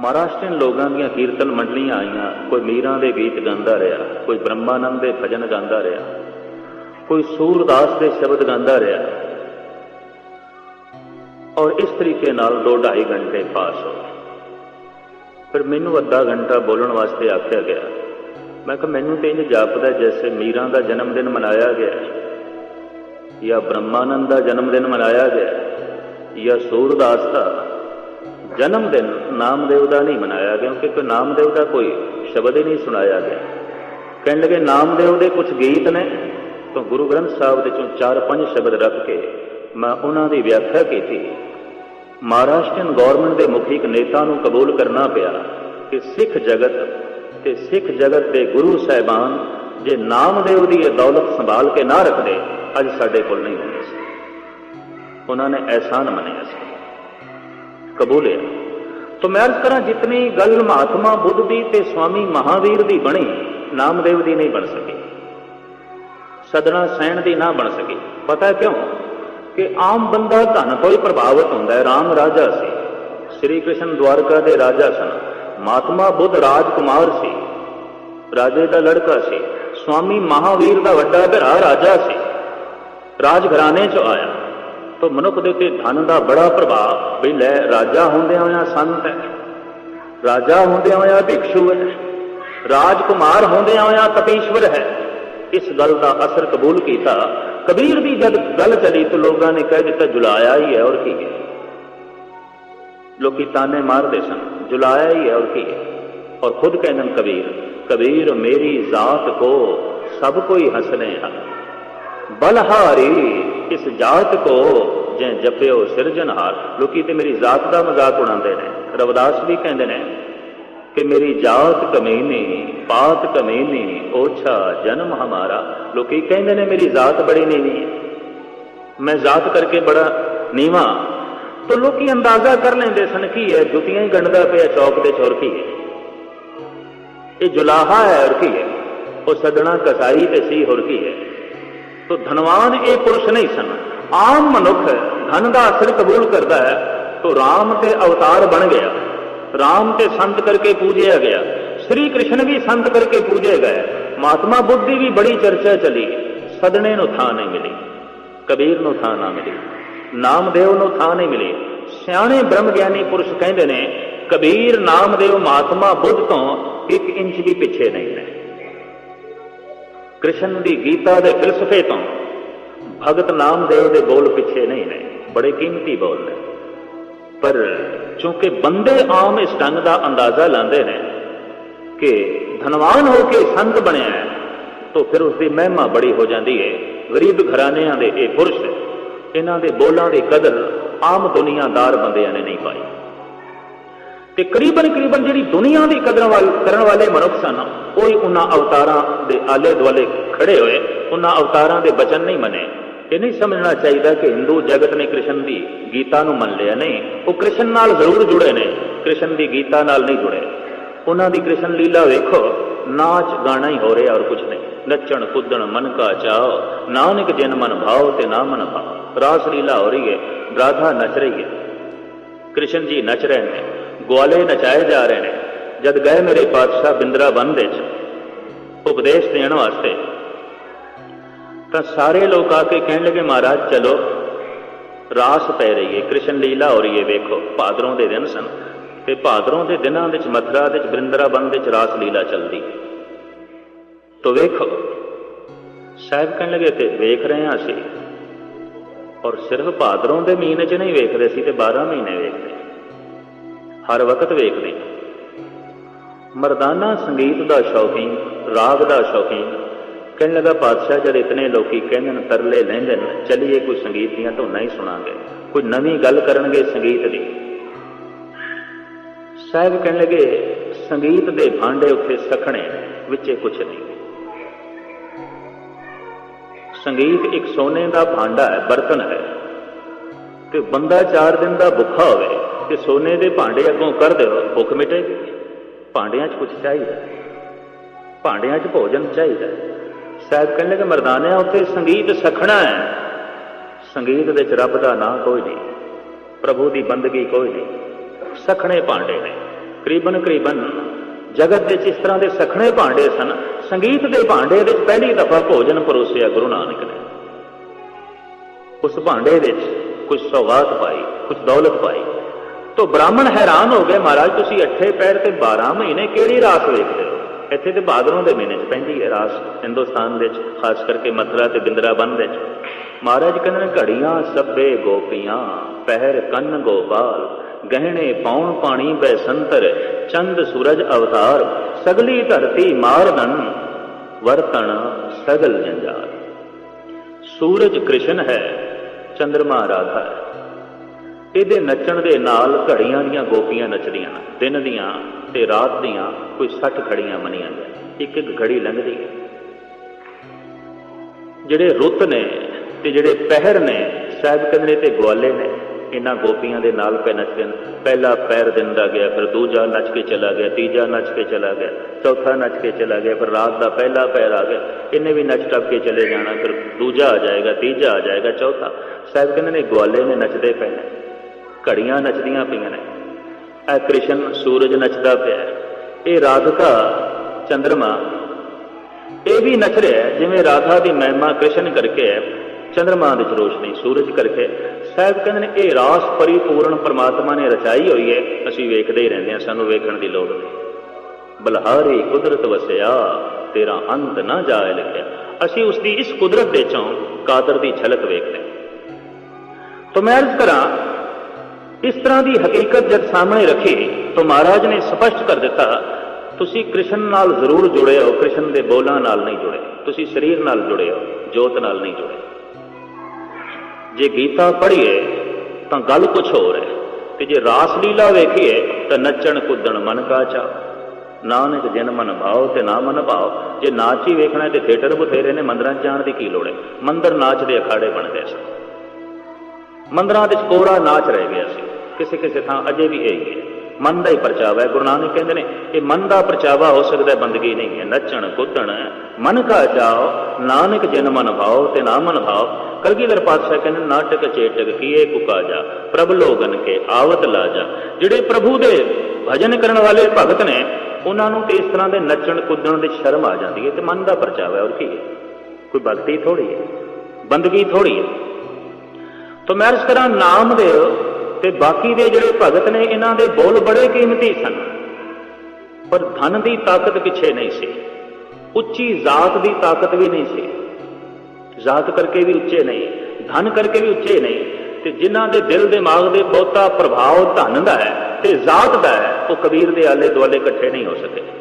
ਮਹਾਰਾਸ਼ਟਰੀਨ ਲੋਕਾਂ ਦੀਆਂ ਕੀਰਤਨ ਮੰਡਲੀਆਂ ਆਈਆਂ। ਕੋਈ ਮੀਰਾਂ ਦੇ ਗੀਤ ਗਾਉਂਦਾ ਰਿਹਾ, ਕੋਈ ਬ੍ਰਹਮਾਨੰਦ ਦੇ ਭਜਨ ਗਾਉਂਦਾ ਰਿਹਾ, ਕੋਈ ਸੂਰਦਾਸ ਦੇ ਸ਼ਬਦ ਗਾਉਂਦਾ ਰਿਹਾ। ਔਰ ਇਸ ਤਰੀਕੇ ਨਾਲ 2.5 ਘੰਟੇ ਪਾਸ ਹੋ ਫਿਰ ਮੈਨੂੰ ਅੱਧਾ ਘੰਟਾ ਬੋਲਣ ਵਾਸਤੇ ਆਖਿਆ ਗਿਆ। ਮੈਂ ਕਿਹਾ, ਮੈਨੂੰ ਤੇ ਇੰਜ ਜਾਪਦਾ ਜੈਸੇ ਮੀਰਾਂ ਦਾ ਜਨਮ ਦਿਨ ਮਨਾਇਆ ਗਿਆ ਜਾਂ ਬ੍ਰਹਮਾਨੰਦ ਦਾ ਜਨਮ ਦਿਨ ਮਨਾਇਆ ਗਿਆ ਜਾਂ ਸੂਰਦਾਸ ਦਾ ਜਨਮ ਦਿਨ ਨਾਮਦੇਵ ਦਾ ਨਹੀਂ ਮਨਾਇਆ ਗਿਆ, ਕਿਉਂਕਿ ਨਾਮਦੇਵ ਦਾ ਕੋਈ ਸ਼ਬਦ ਹੀ ਨਹੀਂ ਸੁਣਾਇਆ ਗਿਆ। ਕਹਿਣ ਲੱਗੇ ਨਾਮਦੇਵ ਦੇ ਕੁਝ ਗੀਤ ਨੇ, ਤਾਂ ਗੁਰੂ ਗ੍ਰੰਥ ਸਾਹਿਬ ਦੇ ਚੋਂ ਚਾਰ ਪੰਜ ਸ਼ਬਦ ਰੱਖ ਕੇ ਮੈਂ ਉਹਨਾਂ ਦੀ ਵਿਆਖਿਆ ਕੀਤੀ। ਮਹਾਰਾਸ਼ਟਰੀਅਨ ਗਵਰਨਮੈਂਟ ਦੇ ਮੁਖੀ ਇੱਕ ਨੇਤਾ ਨੂੰ ਕਬੂਲ ਕਰਨਾ ਪਿਆ ਕਿ ਸਿੱਖ ਜਗਤ ਤੇ ਸਿੱਖ ਜਗਤ ਦੇ ਗੁਰੂ ਸਾਹਿਬਾਨ ਜੇ ਨਾਮਦੇਵ ਦੀ ਇਹ ਦੌਲਤ ਸੰਭਾਲ ਕੇ ਨਾ ਰੱਖਦੇ, ਅੱਜ ਸਾਡੇ ਕੋਲ ਨਹੀਂ ਹੁੰਦੇ ਸੀ। ਉਹਨਾਂ ਨੇ ਐਹਸਾਨ ਮੰਨਿਆ ਸੀ। ਕਬੂਲਿਆ। ਤੋ ਮੈਂ ਅਰਜ਼ ਕਰਾਂ ਜਿਤਨੀ ਗੱਲ ਮਹਾਤਮਾ ਬੁੱਧ ਦੀ ਤੇ ਸਵਾਮੀ ਮਹਾਵੀਰ ਦੀ ਬਣੀ, ਨਾਮਦੇਵ ਦੀ ਨਹੀਂ ਬਣ ਸਕੀ। ਸਦਣਾ ਸੈਣ ਦੀ ਨਾ ਬਣ ਸਕੀ। ਪਤਾ ਕਿਉਂ? ਕਿ ਆਮ ਬੰਦਾ ਧਨ ਤੋਂ ਹੀ ਪ੍ਰਭਾਵਿਤ ਹੁੰਦਾ ਹੈ RAM ਰਾਜਾ ਸੀ। ਸ੍ਰੀ ਕ੍ਰਿਸ਼ਨ ਦਵਾਰਕਾ ਦੇ ਰਾਜਾ ਸਨ। ਮਹਾਤਮਾ ਬੁੱਧ ਰਾਜਕੁਮਾਰ ਸੀ। ਰਾਜੇ ਦਾ ਲੜਕਾ ਸੀ। ਸਵਾਮੀ ਮਹਾਵੀਰ ਦਾ ਵੱਡਾ ਭਰਾ ਰਾਜਾ ਸੀ। ਰਾਜ ਘਰਾਣੇ ਚ ਆਇਆ। ਤੋ ਮਨੁੱਖ ਦੇ ਉੱਤੇ ਧਨ ਦਾ ਬੜਾ ਪ੍ਰਭਾਵ ਵੀ ਲੈ, ਰਾਜਾ ਹੁੰਦਿਆਂ ਹੋਇਆ ਸੰਤ ਹੈ। ਰਾਜਾ ਹੁੰਦਿਆਂ ਹੋਇਆ ਭਿਕਸ਼ੂ ਹੈ। ਰਾਜਕੁਮਾਰ ਹੁੰਦਿਆਂ ਹੋਇਆ ਤਪੀਸ਼ਵਰ ਹੈ। ਇਸ ਗੱਲ ਦਾ ਅਸਰ ਕਬੂਲ ਕੀਤਾ। ਕਬੀਰ ਦੀ ਜਦ ਗੱਲ ਚਲੀ ਤਾਂ ਲੋਕਾਂ ਨੇ ਕਹਿ ਦਿੱਤਾ, ਜੁਲਾਇਆ ਹੀ ਹੈ ਔਰ ਕੀ ਹੈ? ਲੋਕੀ ਤਾਨੇ ਮਾਰਦੇ ਸਨ, ਜੁਲਾਇਆ ਹੀ ਹੈ ਔਰ ਕੀ ਹੈ? ਔਰ ਖੁਦ ਕਹਿੰਦੇ ਨੇ ਕਬੀਰ ਕਬੀਰ ਮੇਰੀ ਜ਼ਾਤ ਕੋ ਸਭ ਕੋਈ ਹਸਨੇ ਹਨ। ਬਲਹਾਰੀ ਇਸ ਜਾਤ ਕੋ ਜੇ ਜਪਿਓ ਸਿਰਜਨਹਾਰ ਲੋਕੀ ਤੇ ਮੇਰੀ ਜ਼ਾਤ ਦਾ ਮਜ਼ਾਕ ਉਡਾਉਂਦੇ ਨੇ। ਰਵਦਾਸ ਵੀ ਕਹਿੰਦੇ ਨੇ ਕਿ ਮੇਰੀ ਜਾਤ ਕਮੀਨੀ, ਪਾਤ ਕਮੀਨੀ, ਓਛਾ ਜਨਮ ਹਮਾਰਾ। ਲੋਕੀ ਕਹਿੰਦੇ ਨੇ ਮੇਰੀ ਜ਼ਾਤ ਬੜੀ ਨੀਵੀਂ ਹੈ। ਮੈਂ ਜ਼ਾਤ ਕਰਕੇ ਬੜਾ ਨੀਵਾਂ। ਤਾਂ ਲੋਕੀ ਅੰਦਾਜ਼ਾ ਕਰ ਲੈਂਦੇ ਸਨ, ਕੀ ਹੈ ਜੁੱਤੀਆਂ ਹੀ ਗੰਡਦਾ ਪਿਆ ਚੌਕ ਦੇ ਚੌਰ ਕੀ ਹੈ? ਇਹ ਜੁਲਾਹਾ ਹੈ ਔਰ ਕੀ ਹੈ? ਉਹ ਸਦਣਾ ਕਸਾਈ ਤੇ ਸੀ ਹੋਰ ਕੀ ਹੈ? ਤੋ ਧਨਵਾਨ ਇਹ ਪੁਰਸ਼ ਨਹੀਂ ਸਨ। ਆਮ ਮਨੁੱਖ ਧਨ ਦਾ ਅਸਰ ਕਬੂਲ ਕਰਦਾ ਹੈ, ਤੋ RAM ਤੇ ਅਵਤਾਰ ਬਣ ਗਿਆ। RAM ਤੇ ਸੰਤ ਕਰਕੇ ਪੂਜਿਆ ਗਿਆ। ਸ੍ਰੀ ਕ੍ਰਿਸ਼ਨ ਵੀ ਸੰਤ ਕਰਕੇ ਪੂਜੇ ਗਏ ਮਹਾਤਮਾ ਬੁੱਧ ਦੀ ਵੀ ਬੜੀ ਚਰਚਾ ਚਲੀ। ਸਦਣੇ ਨੂੰ ਥਾਂ ਨਹੀਂ ਮਿਲੀ। ਕਬੀਰ ਨੂੰ ਥਾਂ ਨਾ ਮਿਲੀ। ਨਾਮਦੇਵ ਨੂੰ ਥਾਂ ਨਹੀਂ ਮਿਲੀ। ਸਿਆਣੇ ਬ੍ਰਹਮ ਗਿਆਨੀ ਪੁਰਸ਼ ਕਹਿੰਦੇ ਨੇ, ਕਬੀਰ, ਨਾਮਦੇਵ, ਮਹਾਤਮਾ ਬੁੱਧ ਤੋਂ 1 ਇੰਚ ਵੀ ਪਿੱਛੇ ਨਹੀਂ ਨੇ। ਕ੍ਰਿਸ਼ਨ ਦੀ ਗੀਤਾ ਦੇ ਫਿਲਸਫੇ ਤੋਂ ਭਗਤ ਨਾਮਦੇਵ ਦੇ ਬੋਲ ਪਿੱਛੇ ਨਹੀਂ ਨੇ, ਬੜੇ ਕੀਮਤੀ ਬੋਲ ਨੇ। ਪਰ ਕਿਉਂਕਿ ਬੰਦੇ ਆਮ ਇਸ ਢੰਗ ਦਾ ਅੰਦਾਜ਼ਾ ਲਾਉਂਦੇ ਨੇ ਕਿ ਧਨਵਾਨ ਹੋ ਕੇ ਸੰਤ ਬਣਿਆ ਹੈ, ਤਾਂ ਫਿਰ ਉਸ ਦੀ ਮਹਿਮਾ ਬੜੀ ਹੋ ਜਾਂਦੀ ਹੈ। ਗਰੀਬ ਘਰਾਣਿਆਂ ਦੇ ਇਹ ਪੁਰਸ਼, ਇਹਨਾਂ ਦੇ ਬੋਲਾਂ ਦੀ ਕਦਰ ਆਮ ਦੁਨੀਆਦਾਰ ਬੰਦਿਆਂ ਨੇ ਨਹੀਂ ਪਾਈ। ਤੇ ਕਰੀਬਨ ਕਰੀਬਨ ਜਿਹੜੀ ਦੁਨੀਆ ਦੀ ਕਦਰ ਵਾਲ ਕਰਨ ਵਾਲੇ ਮਨੁੱਖ ਸਨ ਕੋਈ ਉਹਨਾਂ ਅਵਤਾਰਾਂ ਦੇ ਆਲੇ ਦੁਆਲੇ ਖੜੇ ਹੋਏ, ਉਹਨਾਂ ਅਵਤਾਰਾਂ ਦੇ ਬਚਨ ਨਹੀਂ ਮੰਨੇ। ਇਹ ਨਹੀਂ ਸਮਝਣਾ ਚਾਹੀਦਾ ਕਿ ਹਿੰਦੂ ਜਗਤ ਨੇ ਕ੍ਰਿਸ਼ਨ ਦੀ ਗੀਤਾ ਨੂੰ ਮੰਨ ਲਿਆ ਨਹੀਂ। ਉਹ ਕ੍ਰਿਸ਼ਨ ਨਾਲ ਜ਼ਰੂਰ ਜੁੜੇ ਨੇ, ਕ੍ਰਿਸ਼ਨ ਦੀ ਗੀਤਾ ਨਾਲ ਨਹੀਂ ਜੁੜੇ। ਉਹਨਾਂ ਦੀ ਕ੍ਰਿਸ਼ਨ ਲੀਲਾ ਵੇਖੋ, ਨਾਚ ਗਾਣਾ ਹੀ ਹੋ ਰਿਹਾ ਔਰ ਕੁਝ ਨਹੀਂ। ਨੱਚਣ, ਕੁੱਦਣ, ਮਨ ਕਾ ਚਾਓ, ਨਾਨਕ ਜਿਨ ਮਨ ਭਾਉ ਤੇ ਨਾ ਮਨ ਭਾਉ ਰਾਸ ਲੀਲਾ ਹੋ ਰਹੀ ਹੈ, ਰਾਧਾ ਨੱਚ ਰਹੀ ਹੈ। ਕ੍ਰਿਸ਼ਨ ਜੀ ਨੱਚ ਰਹੇ ਨੇ, ਗਵਾਲੇ ਨਚਾਏ ਜਾ ਰਹੇ ਨੇ। ਜਦ ਗਏ ਮੇਰੇ ਪਾਤਸ਼ਾਹ ਬਿੰਦਰਾਬਨ ਦੇ ਚ, ਉਪਦੇਸ਼ ਦੇਣ ਵਾਸਤੇ, ਤਾਂ ਸਾਰੇ ਲੋਕ ਆ ਕੇ ਕਹਿਣ ਲੱਗੇ, ਮਹਾਰਾਜ, ਚਲੋ, ਰਾਸ ਪੈ ਰਹੀ ਹੈ ਕ੍ਰਿਸ਼ਨ ਲੀਲਾ ਹੋ ਰਹੀ ਹੈ ਵੇਖੋ, ਭਾਦਰੋਂ ਦੇ ਦਿਨ ਸਨ। ਤੇ ਭਾਦਰੋਂ ਦੇ ਦਿਨਾਂ ਵਿੱਚ ਮਥਰਾ ਦੇ ਵਿੱਚ ਬ੍ਰਿੰਦਰਾਬਨ ਵਿੱਚ ਰਾਸ ਲੀਲਾ ਚੱਲਦੀ। ਤੋ ਵੇਖੋ, ਸਾਹਿਬ ਕਹਿਣ ਲੱਗੇ, ਤੇ ਵੇਖ ਰਹੇ ਹਾਂ ਅਸੀਂ। ਔਰ ਸਿਰਫ ਭਾਦਰੋਂ ਦੇ ਮਹੀਨੇ 'ਚ ਨਹੀਂ ਵੇਖਦੇ ਸੀ, ਤੇ 12 ਮਹੀਨੇ ਵੇਖਦੇ। ਹਰ ਵਕਤ ਵੇਖਦੇ ਮਰਦਾਨਾ ਸੰਗੀਤ ਦਾ ਸ਼ੌਕੀਨ, ਰਾਗ ਦਾ ਸ਼ੌਕੀਨ। ਕਹਿਣ ਲੱਗਾ, ਪਾਤਸ਼ਾਹ, ਜਦ ਇਤਨੇ ਲੋਕੀ ਕਹਿੰਦੇ ਨੇ, ਤਰਲੇ ਲੈਂਦੇ ਨੇ, ਚਲਿਏ, ਕੋਈ ਸੰਗੀਤ ਦੀਆਂ ਧੁਨਾਂ ਹੀ ਸੁਣਾਂਗੇ। ਕੋਈ ਨਵੀਂ ਗੱਲ ਕਰਨਗੇ ਸੰਗੀਤ ਦੀ। ਸਾਹਿਬ ਕਹਿਣ ਲੱਗੇ, ਸੰਗੀਤ ਦੇ ਭਾਂਡੇ ਉੱਥੇ ਸਖਣੇ, ਵਿੱਚੇ ਕੁਝ ਨਹੀਂ। ਸੰਗੀਤ ਇੱਕ ਸੋਨੇ ਦਾ ਭਾਂਡਾ ਹੈ, ਬਰਤਨ ਹੈ। ਤੇ ਬੰਦਾ 4 ਦਿਨ ਦਾ ਭੁੱਖਾ ਹੋਵੇ, ਤੇ ਸੋਨੇ ਦੇ ਭਾਂਡੇ ਅੱਗੋਂ ਕਰ ਦਿਓ, ਭੁੱਖ ਮਿਟੇਗੀ। ਭਾਂਡਿਆਂ 'ਚ ਕੁਝ ਚਾਹੀਦਾ ਭਾਂਡਿਆਂ 'ਚ ਭੋਜਨ ਚਾਹੀਦਾ ਸਾਹਿਬ ਕਹਿੰਦੇ ਕਿ ਮਰਦਾਨਿਆਂ ਉੱਤੇ ਸੰਗੀਤ ਸਖਣਾ ਹੈ। ਸੰਗੀਤ ਵਿੱਚ ਰੱਬ ਦਾ ਨਾਂ ਕੋਈ ਨਹੀਂ। ਪ੍ਰਭੂ ਦੀ ਬੰਦਗੀ ਕੋਈ ਨਹੀਂ। ਸਖਣੇ ਭਾਂਡੇ ਨੇ। ਕਰੀਬਨ ਕਰੀਬਨ ਜਗਤ ਵਿੱਚ ਇਸ ਤਰ੍ਹਾਂ ਦੇ ਸਖਣੇ ਭਾਂਡੇ ਸਨ। ਸੰਗੀਤ ਦੇ ਭਾਂਡੇ ਵਿੱਚ ਪਹਿਲੀ ਦਫਾ ਭੋਜਨ ਪਰੋਸਿਆ ਗੁਰੂ ਨਾਨਕ ਨੇ। ਉਸ ਭਾਂਡੇ ਵਿੱਚ ਕੁਝ ਸੌਗਾਤ ਪਾਈ ਕੁਝ ਦੌਲਤ ਪਾਈ। ਤੋ ਬ੍ਰਾਹਮਣ ਹੈਰਾਨ ਹੋ ਗਏ, ਮਹਾਰਾਜ, ਤੁਸੀਂ ਅੱਠੇ ਪੈਰ ਤੇ 12 ਮਹੀਨੇ ਕਿਹੜੀ ਰਾਸ ਵੇਖਦੇ ਹੋ? ਇੱਥੇ ਤੇ ਬਾਦਲੋਂ ਦੇ ਮਹੀਨੇ 'ਚ ਪੈਂਦੀ ਹੈ ਰਾਸ ਹਿੰਦੁਸਤਾਨ ਵਿੱਚ, ਖਾਸ ਕਰਕੇ ਮਥੁਰਾ ਤੇ ਬਿੰਦਰਾਬਨ ਵਿੱਚ। ਮਹਾਰਾਜ ਕਹਿੰਦੇ ਨੇ, ਘੜੀਆਂ ਸੱਬੇ ਗੋਪੀਆਂ, ਪਹਿਰ ਕੰਨ ਗੋਪਾਲ, ਗਹਿਣੇ ਪਾਉਣ ਪਾਣੀ ਬੈ ਸੰਤਰ, ਚੰਦ ਸੂਰਜ ਅਵਤਾਰ, ਸਗਲੀ ਧਰਤੀ ਮਾਰਦਨ ਵਰਤਣ ਸਗਲ ਜੰਜਾਲ। ਸੂਰਜ ਕ੍ਰਿਸ਼ਨ ਹੈ, ਚੰਦਰਮਾ ਰਾਧਾ ਹੈ। ਇਹਦੇ ਨੱਚਣ ਦੇ ਨਾਲ ਘੜੀਆਂ ਦੀਆਂ ਗੋਪੀਆਂ ਨੱਚਦੀਆਂ ਦਿਨ ਦੀਆਂ ਤੇ ਰਾਤ ਦੀਆਂ ਕੋਈ 60 ਘੜੀਆਂ ਮੰਨੀਆਂ ਜਾਂਦੀਆਂ ਇੱਕ ਇੱਕ ਘੜੀ ਲੰਘਦੀ ਹੈ। ਜਿਹੜੇ ਰੁੱਤ ਨੇ ਤੇ ਜਿਹੜੇ ਪਹਿਰ ਨੇ, ਸਾਹਿਬ ਕੰਦਰੇ ਤੇ ਗਵਾਲੇ ਨੇ, ਇਹਨਾਂ ਗੋਪੀਆਂ ਦੇ ਨਾਲ ਪੈ ਨੱਚਦੇ ਨੇ ਪਹਿਲਾ ਪੈਰ ਦਿੰਦਾ ਗਿਆ, ਫਿਰ ਦੂਜਾ ਨੱਚ ਕੇ ਚਲਾ ਗਿਆ, ਤੀਜਾ ਨੱਚ ਕੇ ਚਲਾ ਗਿਆ, ਚੌਥਾ ਨੱਚ ਕੇ ਚਲਾ ਗਿਆ, ਫਿਰ ਰਾਤ ਦਾ ਪਹਿਲਾ ਪੈਰ ਆ ਗਿਆ। ਇਹਨੇ ਵੀ ਨੱਚ ਟੱਪ ਕੇ ਚਲੇ ਜਾਣਾ, ਫਿਰ ਦੂਜਾ ਆ ਜਾਏਗਾ, ਤੀਜਾ ਆ ਜਾਏਗਾ, ਚੌਥਾ। ਸਾਹਿਬ ਕਹਿੰਦੇ ਨੇ ਗਵਾਲੇ ਨੇ ਨੱਚਦੇ ਪਏ ਨੇ। ਘੜੀਆਂ ਨੱਚਦੀਆਂ ਪਈਆਂ ਨੇ। ਇਹ ਕ੍ਰਿਸ਼ਨ ਸੂਰਜ ਨੱਚਦਾ ਪਿਆ ਇਹ ਰਾਧਿਕਾ ਚੰਦਰਮਾ, ਇਹ ਵੀ ਨੱਚ ਰਿਹਾ ਜਿਵੇਂ ਰਾਧਾ ਦੀ ਮਹਿਮਾ ਕ੍ਰਿਸ਼ਨ ਕਰਕੇ ਹੈ, ਚੰਦਰਮਾ ਵਿੱਚ ਰੋਸ਼ਨੀ ਸੂਰਜ ਕਰਕੇ। ਸਾਹਿਬ ਕਹਿੰਦੇ ਨੇ, ਇਹ ਰਾਸ ਪਰਿਪੂਰਨ ਪਰਮਾਤਮਾ ਨੇ ਰਚਾਈ ਹੋਈ ਹੈ। ਅਸੀਂ ਵੇਖਦੇ ਹੀ ਰਹਿੰਦੇ ਹਾਂ, ਸਾਨੂੰ ਵੇਖਣ ਦੀ ਲੋੜ ਨਹੀਂ। ਬਲਹਾਰੀ ਕੁਦਰਤ ਵਸਿਆ, ਤੇਰਾ ਅੰਤ ਨਾ ਜਾਏ ਲਿਖਿਆ। ਅਸੀਂ ਉਸ ਦੀ ਇਸ ਕੁਦਰਤ ਦੇ ਚੋਂ ਕਾਦਰ ਦੀ ਝਲਕ ਵੇਖਦੇ ਹਾਂ। ਤਾਂ ਮੈਂ ਅਰਜ਼ ਕਰਾਂ ਇਸ ਤਰ੍ਹਾਂ ਦੀ ਹਕੀਕਤ ਜਦ ਸਾਹਮਣੇ ਰੱਖੀ, ਤਾਂ ਮਹਾਰਾਜ ਨੇ ਸਪਸ਼ਟ ਕਰ ਦਿੱਤਾ, ਤੁਸੀਂ ਕ੍ਰਿਸ਼ਨ ਨਾਲ ਜ਼ਰੂਰ ਜੁੜੇ ਹੋ, ਕ੍ਰਿਸ਼ਨ ਦੇ ਬੋਲਾਂ ਨਾਲ ਨਹੀਂ ਜੁੜੇ, ਤੁਸੀਂ ਸਰੀਰ ਨਾਲ ਜੁੜੇ ਹੋ, ਜੋਤ ਨਾਲ ਨਹੀਂ ਜੁੜੇ। ਜੇ ਗੀਤਾ ਪੜ੍ਹੀਏ, ਤਾਂ ਗੱਲ ਕੁਝ ਹੋਰ ਹੈ ਤੇ ਜੇ ਰਾਸ ਲੀਲਾ ਵੇਖੀਏ, ਤਾਂ ਨੱਚਣ ਕੁੱਦਣ ਮਨ ਕਾ ਚਾ ਨਾਨਕ ਜਨ ਮਨ ਭਾਉ ਤੇ ਨਾ ਮਨ ਭਾਉ, ਜੇ ਨਾਚ ਹੀ ਵੇਖਣਾ ਹੈ ਤੇ ਥੀਏਟਰ ਬਥੇਰੇ ਨੇ, ਮੰਦਰਾਂ 'ਚ ਜਾਣ ਦੀ ਕੀ ਲੋੜ ਹੈ? ਮੰਦਰ ਨਾਚ ਦੇ ਅਖਾੜੇ ਬਣ ਗਏ ਸਨ। ਮੰਦਰਾਂ ਵਿੱਚ ਕੋਰਾ ਨਾਚ ਰਹਿ ਗਿਆ ਸੀ। ਕਿਸੇ ਕਿਸੇ ਥਾਂ ਅਜੇ ਵੀ ਇਹ ਹੀ ਹੈ। ਮਨ ਦਾ ਹੀ ਪਰਚਾਵਾ ਹੈ, ਗੁਰੂ ਨਾਨਕ ਕਹਿੰਦੇ ਨੇ ਇਹ ਮਨ ਦਾ ਪਰਚਾਵਾ ਹੋ ਸਕਦਾ ਬੰਦਗੀ ਨਹੀਂ ਹੈ, ਨੱਚਣ, ਕੁੱਦਣ, ਮਨ ਕਾ ਚਾਓ ਨਾਨਕ ਜਨ ਮਨ ਭਾਉ ਤੇ ਨਾ ਮਨ ਭਾਉ ਕਲਗੀਧਰ ਪਾਤਸ਼ਾਹ ਕਹਿੰਦੇ ਨਾਟਕ ਚੇਟਕ ਕੀਏ ਕੁਕਾ ਜਾ, ਪ੍ਰਭ ਲੋਗਨ ਕੇ ਆਵਤ ਲਾ ਜਾ ਜਿਹੜੇ ਪ੍ਰਭੂ ਦੇ ਭਜਨ ਕਰਨ ਵਾਲੇ ਭਗਤ ਨੇ, ਉਹਨਾਂ ਨੂੰ ਤੇ ਇਸ ਤਰ੍ਹਾਂ ਦੇ ਨੱਚਣ, ਕੁੱਦਣ ਦੀ ਸ਼ਰਮ ਆ ਜਾਂਦੀ ਹੈ ਤੇ ਮਨ ਦਾ ਪਰਚਾਵਾ ਹੈ ਔਰ ਕੀ ਹੈ? ਕੋਈ ਭਗਤੀ ਥੋੜੀ ਹੈ, ਬੰਦਗੀ ਥੋੜੀ ਹੈ। ਤਾਂ ਮੈਂ ਅਰਜ਼ ਕਰਾਂ, ਨਾਮਦੇਵ ਤੇ ਬਾਕੀ ਦੇ ਜਿਹੜੇ ਭਗਤ ਨੇ, ਇਹਨਾਂ ਦੇ ਬੋਲ ਬੜੇ ਕੀਮਤੀ ਸਨ। ਪਰ ਧਨ ਦੀ ਤਾਕਤ ਪਿੱਛੇ ਨਹੀਂ ਸੀ। ਉੱਚੀ ਜ਼ਾਤ ਦੀ ਤਾਕਤ ਵੀ ਨਹੀਂ ਸੀ। ਜ਼ਾਤ ਕਰਕੇ ਵੀ ਉੱਚੇ ਨਹੀਂ, ਧਨ ਕਰਕੇ ਵੀ ਉੱਚੇ ਨਹੀਂ। ਤੇ ਜਿਨ੍ਹਾਂ ਦੇ ਦਿਲ ਦਿਮਾਗ ਦੇ ਬਹੁਤਾ ਪ੍ਰਭਾਵ ਧਨ ਦਾ ਹੈ ਤੇ ਜ਼ਾਤ ਦਾ ਹੈ, ਉਹ ਕਬੀਰ ਦੇ ਆਲੇ ਦੁਆਲੇ ਇਕੱਠੇ ਨਹੀਂ ਹੋ ਸਕੇ।